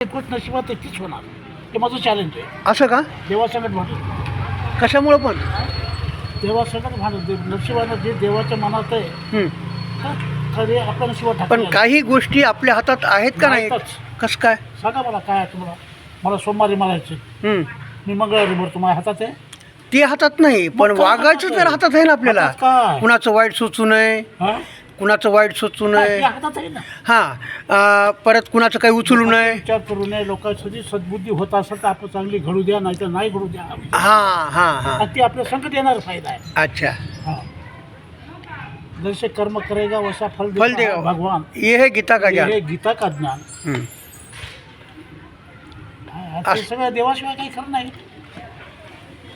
एकूच नशिबात तीच होणार ते माझं चॅलेंज आहे असं का देवासंगत भांडत कशामुळं पण देवासंगत भांडत नशिबानं जे देवाच्या मनात आहे हं. तर खरे आपल्या नशिबात पण आहे. काही गोष्टी आपल्या हातात आहेत का नाही नाहीतच. कसं काय सांगा मला काय आहे तुम्हाला मला सोमवारी मारायचे हं. मी मंगळवारी भरतो माझ्या हातात आहे ते हातात नाही पण मग काय वागायचं तर? हातात आहे ना आपल्याला हातात काय? कुणाचं वाईट सुचू नये हा? कुणाचं वाईट सुचू? नये. हां परत कुणाचं काही उचलू नये. विचार करू नये लोकांसाठी सद्बुद्धी होत असेल तर आपण चांगली घडू द्या नाही तर नाही घडू द्या. हां हां हां. आणि ती आपल्या संकट येणार फायदा आहे. अच्छा. हा. जैसे कर्म करेगा वैसा फल फल देगा. भगवान. ये है गीता का ज्ञान. हे गीता का ज्ञान. सगळं देवाशिवाय काही खरं नाही.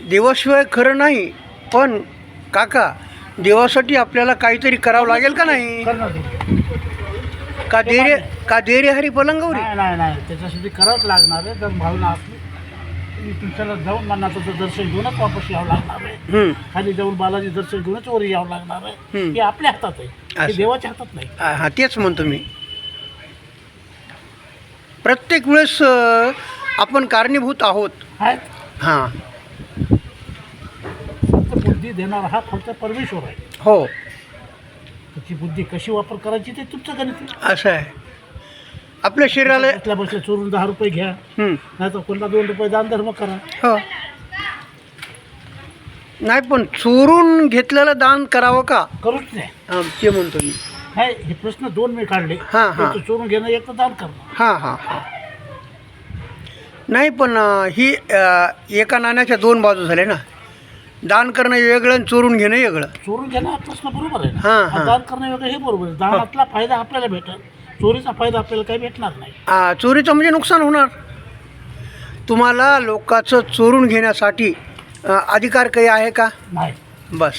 देवाशिवाय खरं नाही पण काका देवासाठी आपल्याला काहीतरी करावं लागेल का नाही? करणार ते. का देरे का देरे हरी पलंगवरी? नाही नाही नाही. त्याच्यासाठी करावंच लागणार आहे. जर भावना असली तुम्ही तुमच्याला जाऊन मनाचं दर्शन घेऊनच वापस यावं लागणार आहे. हं. खाली जाऊन बालाजी दर्शन घेऊनच वर यावं लागणार आहे. हम्म. हे आपल्या हातात आहे. हे असं. देवाच्या हातात नाही. हा हा, तेच म्हणतो मी. प्रत्येक वेळेस अं, आपण कारणीभूत आहोत. आहेत. हां. बुद्धी देणारा हा फक्त परमेश्वर आहे. हो. त्याची बुद्धी कशी वापर करायची ते तुमचं गणित आहे. असं आहे. आपल्या शरीराला बसल्या बसल्या चोरून दहा रुपये घ्या. हं. नाही तर कोणला दोन रुपये दान धर्म करा. हो. नाही पण चोरून घेतलेलं दान करावं का? करूच नाही. हां, ते म्हणतो मी. नाही हे प्रश्न दोन मी काढले. हां, हां. एक तर चोरून घेणं एक तर दान करणं. हां हां हां. नाही पण अं, ही अं, एका नाण्याच्या दोन बाजू झाल्या ना. दान करणं वेगळं आणि चोरून घेणं वेगळं. चोरून घेणं हा प्रश्न बरोबर आहे हां, हां. दान करणं वेगळं हे बरोबर आहे. दानातला फायदा आपल्याला भेटेल चोरीचा फायदा आपल्याला काही भेटणार नाही. आ, चोरीचं म्हणजे नुकसान होणार. तुम्हाला लोकांचं चोरून घेण्यासाठी अ, अधिकार काही आहे का? नाही. बस.